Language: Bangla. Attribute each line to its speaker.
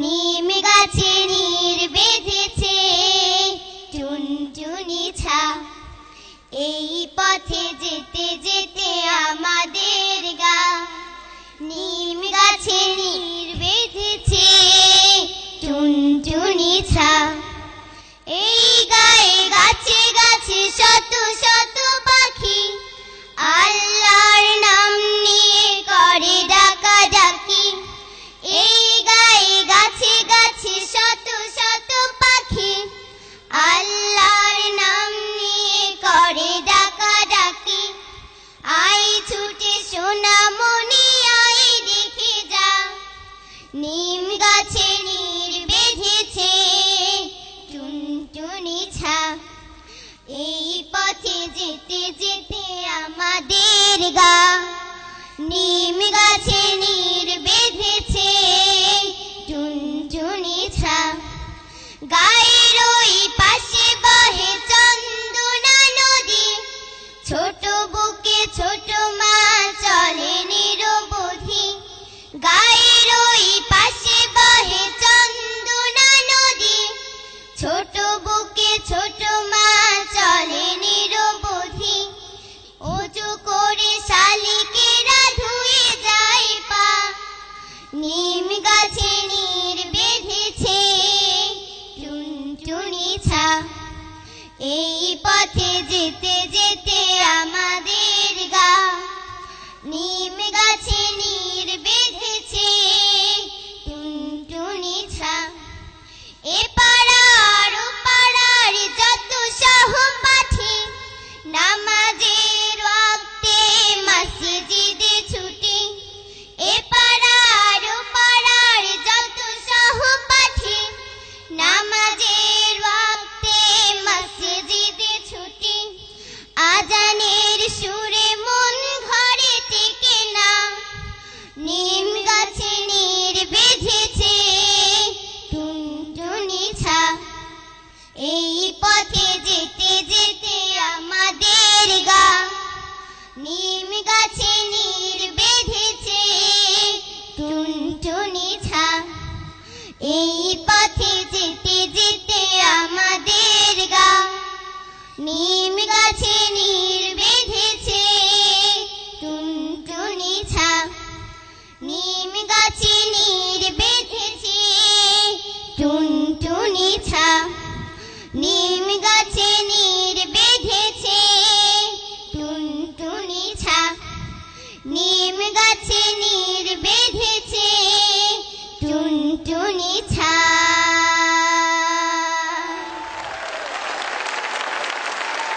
Speaker 1: নিম গাছে নীর বেঁধেছে টুনটুনি ছা। এই পথে যেতে যেতে আমাদের গা। নিম গাছে নিম গাছে নীর বেঁধেছে, টুনটুনি ছা। এই পথে যেতে যেতে আমাদের গা। নিম গাছে নীর এই পথে যেতে যেতে সুরে মন ঘরে টেকে না। নিম গাছে নীর বেঁধেছে এই পথে যেতে যেতে আমাদের গা। নিম গাছে নীর বেঁধেছে এই পথে যেতে যেতে আমাদের গা। নিম গাছে নিম গাছে নীর